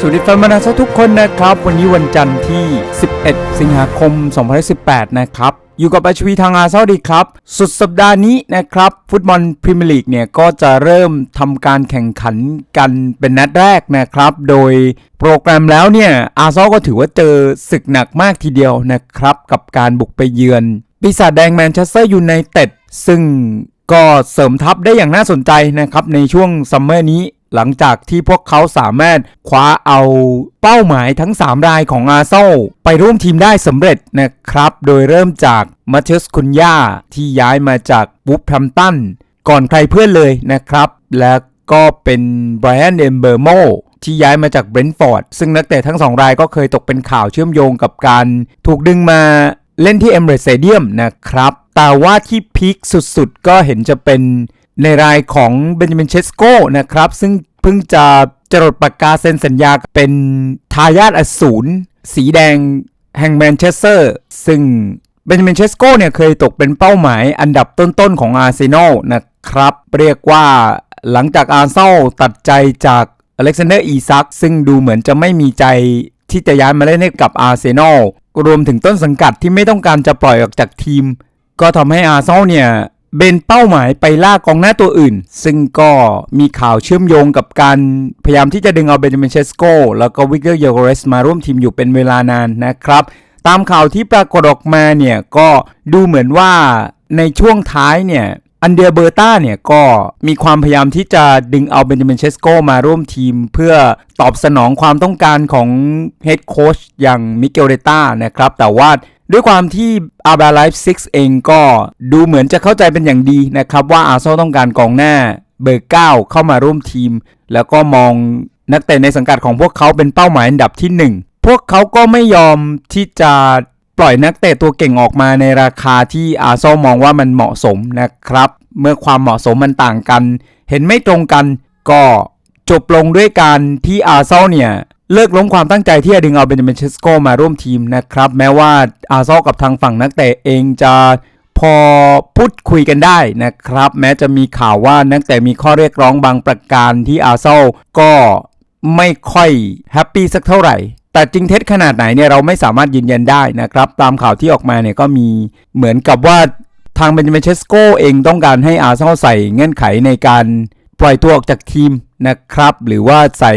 สวัสดีแฟนบอลนาทุกคนนะครับ วันนี้วันจันทร์ที่ 11 สิงหาคม 2018 นะครับ อยู่กับอาชวีทางอาเซาดีครับ สุดสัปดาห์นี้นะครับ ฟุตบอลพรีเมียร์ลีกเนี่ยก็จะเริ่มทำการแข่งขันกันเป็นนัดแรกนะครับ โดยโปรแกรมแล้วเนี่ยอาเซาก็ถือว่าเจอศึกหนักมากทีเดียวนะครับ กับการบุกไปเยือน ปีศาจแดงแมนเชสเตอร์ยูไนเต็ดซึ่งก็เสริมทัพได้อย่างน่าสนใจนะครับในช่วงซัมเมอร์นี้ หลังจากที่พวกเขาสามารถคว้าเอาเป้าหมายทั้ง 3 รายของอาเซอลไปร่วมทีมได้สำเร็จนะครับ โดยเริ่มจากมาเทสคุนย่าที่ย้ายมาจากบุฟแพมตันก่อนใครเพื่อนเลยนะครับ แล้วก็เป็นไบรอันเอมเบอร์โมที่ย้ายมาจากเบรนท์ฟอร์ดซึ่งนักเตะทั้งสองรายก็เคยตกเป็นข่าวเชื่อมโยงกับการถูกดึงมาเล่นที่เอมเรสเ t เดียมนะครับ แต่ว่าที่พีคสุดๆ ก็เห็นจะเป็น ในรายของเบนจามินเชสโกนะครับ ซึ่งเพิ่งจะจรดปากกาเซ็นสัญญาเป็นทายาทอสูรสีแดงแห่งแมนเชสเตอร์ ซึ่งเบนจามินเชสโกเนี่ยเคยตกเป็นเป้าหมายอันดับต้นๆของอาร์เซนอลนะครับ เรียกว่าหลังจากอาร์เซนอลตัดใจจากอเล็กซานเดอร์อีซักซึ่งดูเหมือนจะไม่มีใจที่จะย้ายมาเล่นให้กับอาร์เซนอลรวมถึงต้นสังกัดที่ไม่ต้องการจะปล่อยออกจากทีม ก็ทำให้อาร์เซนอลเนี่ย เบนเป้าหมายไปล่ากองหน้าตัวอื่น ซึ่งก็มีข่าวเชื่อมโยงกับการพยายามที่จะดึงเอาเบนจามินเชสโกแล้วก็วิกเตอร์เยโกเรสมาร่วมทีมอยู่เป็นเวลานานนะครับ ตามข่าวที่ปรากฏออกมาเนี่ยก็ดูเหมือนว่าในช่วงท้ายเนี่ยอันเดียเบอร์ต้าเนี่ยก็มีความพยายามที่จะดึงเอาเบนจามินเชสโกมาร่วมทีม เพื่อตอบสนองความต้องการของเฮดโค้ชอย่างมิเกลเรต้านะครับแต่ว่า ด้วยความที่อาบาไลฟ์ซิกเองก็ดูเหมือนจะเข้าใจเป็นอย่างดีนะครับ ว่าอาร์เซนอลต้องการกองหน้าเบอร์9เข้ามาร่วมทีม แล้วก็มองนักเตะในสังกัดของพวกเขาเป็นเป้าหมายอันดับที่ 1 พวกเขาก็ไม่ยอมที่จะปล่อยนักเตะตัวเก่งออกมาในราคาที่อาร์เซนอลมองว่ามันเหมาะสมนะครับ เมื่อความเหมาะสมมันต่างกัน เห็นไม่ตรงกันก็จบลงด้วยการที่อาร์เซนอลเนี่ย เลิกล้มความตั้งใจที่จะดึงเอาเบนจามินเชสโกมาร่วมทีมนะครับ แม้ว่าอาร์เซอลกับทางฝั่งนักเตะเองจะพอพูดคุยกันได้นะครับ แม้จะมีข่าวว่านักเตะมีข้อเรียกร้องบางประการที่อาร์เซอลก็ไม่ค่อยแฮปปี้สักเท่าไหร่แต่จริงเท็จขนาดไหนเนี่ยเราไม่สามารถยืนยันได้นะครับ ตามข่าวที่ออกมาเนี่ยก็มีเหมือนกับว่าทางเบนจามินเชสโกเองต้องการให้อาร์เซนอลใส่เงื่อนไขในการ ปล่อยตัวออกจากทีมนะครับ หรือว่าใส่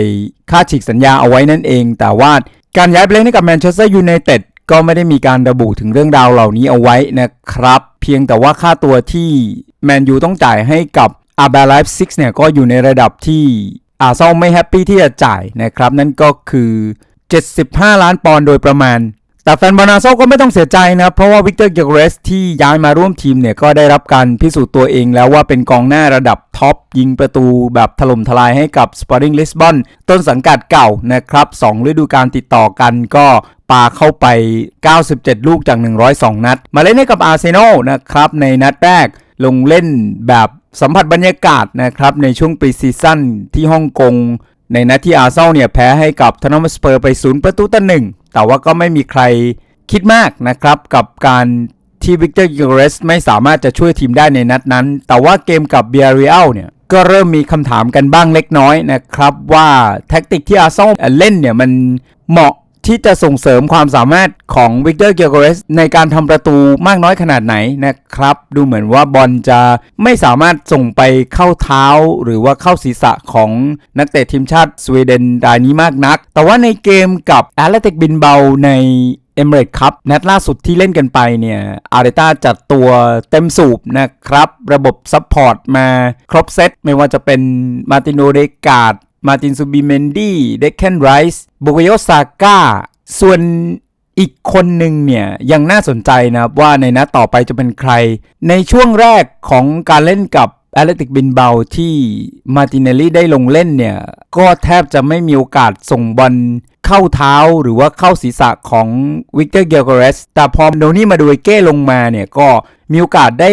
ค่าฉีกสัญญาเอาไว้นั่นเอง แต่ว่าการย้ายไปเล่นให้กับแมนเชสเตอร์ยูไนเต็ดก็ไม่ได้มีการระบุถึงเรื่องราวเหล่านี้เอาไว้นะครับ เพียงแต่ว่าค่าตัวที่แมนยูต้องจ่ายให้กับอาบาไลฟ์ซิกเนี่ยก็อยู่ในระดับที่อาร์เซนอลไม่แฮปปี้ที่จะจ่ายนะครับ นั่นก็คือ 75 ล้านปอนด์โดยประมาณ แต่แฟนบอลอาร์เซก็ไม่ต้องเสียใจนะเพราะว่าวิกเตอร์เกเรสที่ย้ายมาร่วมทีมเนี่ยก็ได้รับการพิสูจน์ตัวเองแล้วว่าเป็นกองหน้าระดับท็อปยิงประตูแบบถล่มทลายให้กับ Sporting Lisbon ต้นสังกัดเก่านะครับ2ฤดูกาลติดต่อกันก็ปาเข้าไป 97 ลูกจาก 102 นัด มาเล่นให้กับอาร์เซนอลนะครับในนัดแรกลงเล่นแบบสัมผัสบรรยากาศนะครับในช่วงปีซีซั่นที่ฮ่องกงในนัดที่อาร์เซนอลเนี่ยแพ้ให้กับทนอมสเปอร์ไปศูนย์ประตูต่อหนึ่ง แต่ว่าก็ไม่มีใครคิดมากนะครับกับการที่วิกเตอร์ยูเรสไม่สามารถจะช่วยทีมได้ในนัดนั้น แต่ว่าเกมกับเบียริเอลเนี่ยก็เริ่มมีคำถามกันบ้างเล็กน้อยนะครับว่าแท็กติกที่อาร์เซนอลเล่นเนี่ยมันเหมาะ ที่จะส่งเสริมความสามารถของวิกเตอร์เกียโกเรสในการทำประตูมากน้อยขนาดไหนนะครับ ดูเหมือนว่าบอลจะไม่สามารถส่งไปเข้าเท้า หรือว่าเข้าศีรษะของนักเตะทีมชาติสวีเดนรายนี้มากนัก แต่ว่าในเกมกับแอตเลติกบินเบาในเอเมเรตครับนัดล่าสุดที่เล่นกันไปเนี่ยอาร์เต้าจัดตัวเต็มสูบนะครับ ระบบซัพพอร์ตมาครบเซตไม่ว่าจะเป็นมาติโนเดกาด มาตินซูบิเมนดี้เดคเคนไรส์บุกโยซาก้าส่วนอีกคนหนึ่งเนี่ยยังน่าสนใจนะครับว่าในนัดต่อไปจะเป็นใคร ในช่วงแรกของการเล่นกับแอตเลติกบินเบาที่มาตินเนลลี่ได้ลงเล่นเนี่ย ก็แทบจะไม่มีโอกาสส่งบอลเข้าเท้าหรือว่าเข้าศีรษะของวิกเตอร์เกลกเรสแต่พอโดนี่มาดูเก้ลงมาเนี่ยก็มีโอกาสได้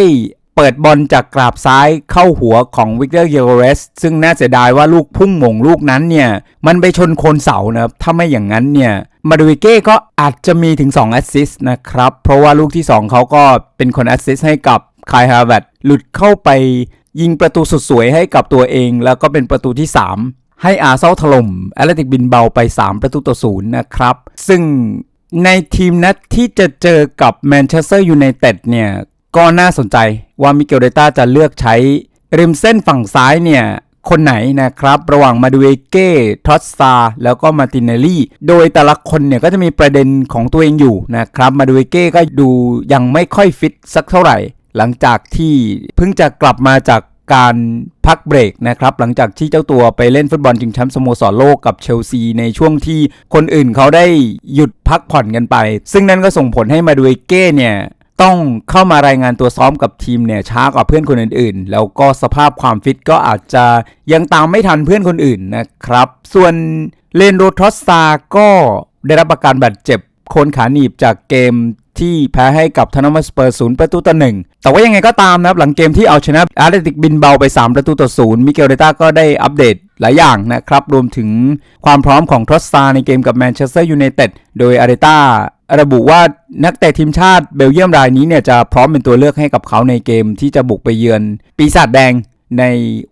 เปิดบอลจากกราบซ้ายเข้าหัวของวิกเตอร์เยโกเรส ซึ่งน่าเสียดายว่าลูกพุ่งหม่งลูกนั้นเนี่ย มันไปชนโคนเสานะครับ ถ้าไม่อย่างนั้นเนี่ย มาดูวิเก้ก็อาจจะมีถึง2แอสซิสต์นะครับ เพราะว่าลูกที่ 2 เขาก็เป็นคนแอสซิสต์ให้กับคายฮาร์แวร์ดหลุดเข้าไปยิงประตูสุดสวยให้กับตัวเอง แล้วก็เป็นประตูที่ 3 ให้อาร์เซนอลถล่มแอตเลติกบินเบาไป 3 ประตูต่อศูนย์นะครับซึ่งในทีมนัดที่จะเจอกับแมนเชสเตอร์ยูไนเต็ดเนี่ย ก็น่าสนใจว่ามิเกลเดต้าจะเลือกใช้ริมเส้นฝั่งซ้ายเนี่ยคนไหนนะครับ ระหว่างมาดูเอเก้ทอสซาแล้วก็มาตินเนลลี่ โดยแต่ละคนเนี่ยก็จะมีประเด็นของตัวเองอยู่นะครับ มาดูเอเก้ก็ดูยังไม่ค่อยฟิตสักเท่าไหร่ หลังจากที่เพิ่งจะกลับมาจากการพักเบรกนะครับ หลังจากที่เจ้าตัวไปเล่นฟุตบอลชิงแชมป์สโมสรโลกกับเชลซีในช่วงที่คนอื่นเขาได้หยุดพักผ่อนกันไป ซึ่งนั่นก็ส่งผลให้มาดูเอเก้เนี่ย ต้องเข้ามารายงานตัวซ้อมกับทีมเนี่ยช้ากว่าเพื่อนคนอื่นๆ แล้วก็สภาพความฟิตก็อาจจะยังตามไม่ทันเพื่อนคนอื่นนะครับ ส่วนเลนโรทอสซาก็ได้รับอาการบาดเจ็บโคนขาหนีบจากเกม ที่แพ้ให้กับทนมัสเปอร์ศูนย์ประตูต่อหนึ่งแต่ว่ายังไงก็ตามนะครับหลังเกมที่เอาชนะอาร์เตติกบินเบาไป 3 ประตูต่อศูนย์มิเกลเดต้าก็ได้อัปเดตหลายอย่างนะครับ รวมถึงความพร้อมของทรอสซาในเกมกับแมนเชสเตอร์ยูไนเต็ดโดยอาร์เตต้าระบุว่านักเตะทีมชาติเบลเยียมรายนี้เนี่ยจะพร้อมเป็นตัวเลือกให้กับเขาในเกมที่จะบุกไปเยือน ปีศาจแดงใน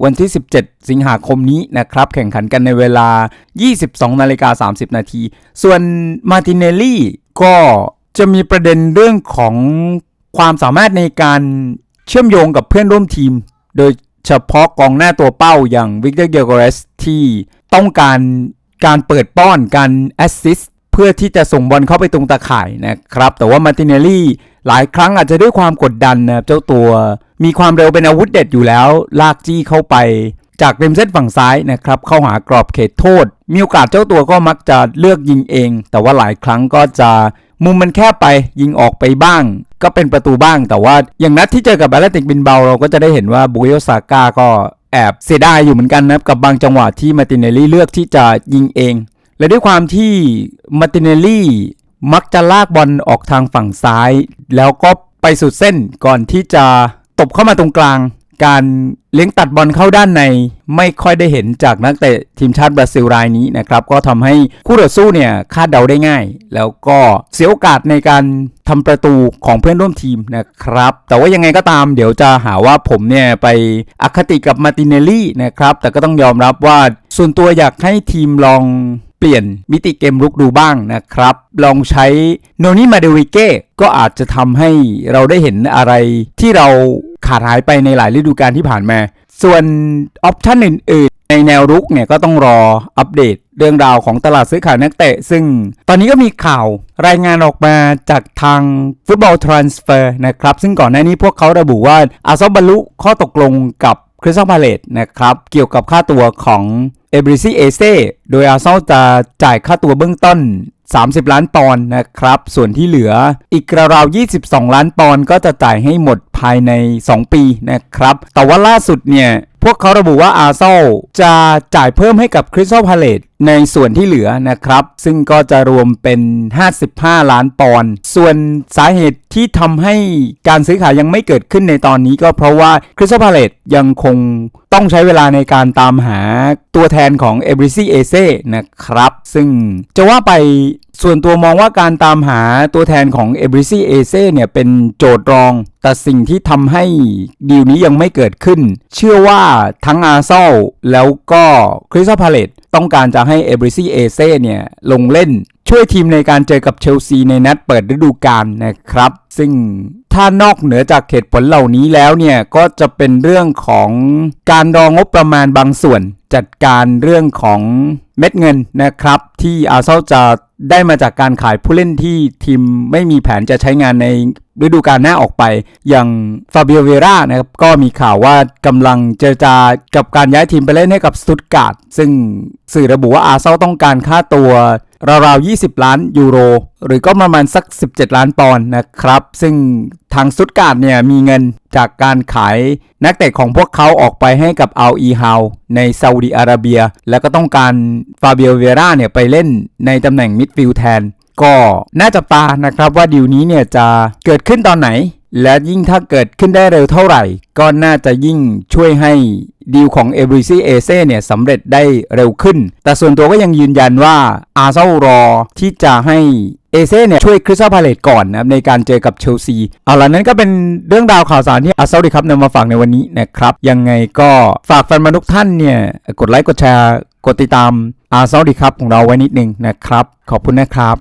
วันที่ 17 สิงหาคมนี้นะครับ แข่งขันกันในเวลา 22 นาฬิกา 30 นาที ส่วนมาตินเนลลี่ก็ จะมีประเด็นเรื่องของความสามารถในการเชื่อมโยงกับเพื่อนร่วมทีม โดยเฉพาะกองหน้าตัวเป้าอย่างวิกเตอร์เกลโกเรสที่ต้องการการเปิดป้อนการแอสซิสเพื่อที่จะส่งบอลเข้าไปตรงตาข่ายนะครับ แต่ว่ามาร์ติเนลลี่หลายครั้งอาจจะด้วยความกดดันนะเจ้าตัวมีความเร็วเป็นอาวุธเด็ดอยู่แล้ว ลากจี้เข้าไปจากริมเส้นฝั่งซ้ายนะครับ เข้าหากรอบเขตโทษ มีโอกาสเจ้าตัวก็มักจะเลือกยิงเอง แต่ว่าหลายครั้งก็จะ มุมมันแคบไปยิงออกไปบ้าง ก็เป็นประตูบ้างแต่ว่าอย่างนัดที่เจอกับแอตเลติกบินเบาเราก็จะได้เห็นว่าบุกโยซาก้าก็แอบเสียดายอยู่เหมือนกันนะกับบางจังหวะที่มาตินเนลลี่เลือกที่จะยิงเอง และด้วยความที่มาตินเนลลี่มักจะลากบอลออกทางฝั่งซ้าย แล้วก็ไปสุดเส้นก่อนที่จะตบเข้ามาตรงกลาง การเลี้ยงตัดบอลเข้าด้านในไม่ค่อยได้เห็นจากนักเตะทีมชาติบราซิลรายนี้นะครับ ก็ทำให้คู่ต่อสู้เนี่ยคาดเดาได้ง่าย แล้วก็เสียโอกาสในการทำประตูของเพื่อนร่วมทีมนะครับ แต่ว่ายังไงก็ตามเดี๋ยวจะหาว่าผมเนี่ยไปอคติกับมาตินเนลลี่นะครับ แต่ก็ต้องยอมรับว่าส่วนตัวอยากให้ทีมลองเปลี่ยนมิติเกมรุกดูบ้างนะครับ ลองใช้โนนี่มาเดวิเก้ก็อาจจะทำให้เราได้เห็นอะไรที่เรา ขาดหายไปในหลายฤดูกาลที่ผ่านมา ส่วนออปชันอื่นๆ ในแนวรุกเนี่ยก็ต้องรออัปเดตเรื่องราวของตลาดซื้อขายนักเตะ ซึ่งตอนนี้ก็มีข่าวรายงานออกมาจากทางฟุตบอลทรานสเฟอร์นะครับ ซึ่งก่อนหน้านี้พวกเขาระบุว่าอาซอบรรลุข้อตกลงกับคริสตัลพาเลตนะครับเกี่ยวกับค่าตัวของเอบริซีเอเซโดยอาร์เซนอลจะจ่ายค่าตัวเบื้องต้น 30 ล้านปอนด์นะครับ ส่วนที่เหลืออีกราวๆ22 ล้านปอนด์ก็จะจ่ายให้หมดภายใน 2 ปีนะครับ แต่ว่าล่าสุดเนี่ย พวกเขาระบุว่าอาร์เซอลจะจ่ายเพิ่มให้กับคริสตัลพาเลตในส่วนที่เหลือนะครับ ซึ่งก็จะรวมเป็น 55 ล้านปอนด์ส่วนสาเหตุที่ทำให้การซื้อขายยังไม่เกิดขึ้นในตอนนี้ก็เพราะว่าคริสตัลพาเลตยังคงต้องใช้เวลาในการตามหาตัวแทนของเอเบริซีเอเซนะครับ ซึ่งจะว่าไป ส่วนตัวมองว่าการตามหาตัวแทนของเอบริซีเอเซเนี่ยเป็นโจทย์รอง แต่สิ่งที่ทำให้ดีลนี้ยังไม่เกิดขึ้น เชื่อว่าทั้งอาร์เซลแล้วก็คริสตัลพาเลตต้องการจะให้เอบริซีเอเซเนี่ยลงเล่น ช่วยทีมในการเจอกับเชลซีในนัดเปิดฤดูกาลนะครับ ซึ่ง ถ้านอกเหนือจากเหตุผลเหล่านี้แล้วเนี่ยก็จะเป็นเรื่องของการรองงบประมาณบางส่วน จัดการเรื่องของเม็ดเงินนะครับ ที่อาเซลจะได้มาจากการขายผู้เล่นที่ทีมไม่มีแผนจะใช้งานในฤดูกาลหน้าออกไป อย่างฟาบิโอเวรานะครับก็มีข่าวว่ากำลังเจรจากับการย้ายทีมไปเล่นให้กับสตุตการ์ดซึ่งสื่อระบุว่าอาเซลต้องการค่าตัวราวๆ 20 ล้านยูโร หรือก็ประมาณสัก 17 ล้านปอนด์นะครับ ซึ่งทางสตุตการ์ดเนี่ยมีเงินจากการขายนักเตะของพวกเขาออกไปให้กับอัลอีฮาวในซาอุดิอาระเบีย แล้วก็ต้องการฟาเบิโอเวราเนี่ยไปเล่นในตำแหน่งมิดฟิลด์แทน ก็น่าจะตานะครับว่าดีลนี้เนี่ยจะเกิดขึ้นตอนไหน และยิ่งถ้าเกิดขึ้นได้เร็วเท่าไหร่ ก็น่าจะยิ่งช่วยให้ดีลของเอ r ริซีเอเซเนี่ยสำเร็จได้เร็วขึ้น แต่ส่วนตัวก็ยังยืนยันว่าอาร์เซลรอที่จะให้เอเซ่เนี่ยช่วยคริสตัลพาเลตก่อนนะครับในการเจอกับเชลซี เอาล่ะนั้นก็เป็นเรื่องราวข่าวสารที่อาร์เซลดีครับนำมาฝากในวันนี้นะครับ ยังไงก็ฝากแฟนมนุษย์ท่านเนี่ยกดไลค์กดแชร์กดติดตามอาเซาดีครับของเราไว้นิดนึงนะครับ ขอบคุณนะครับ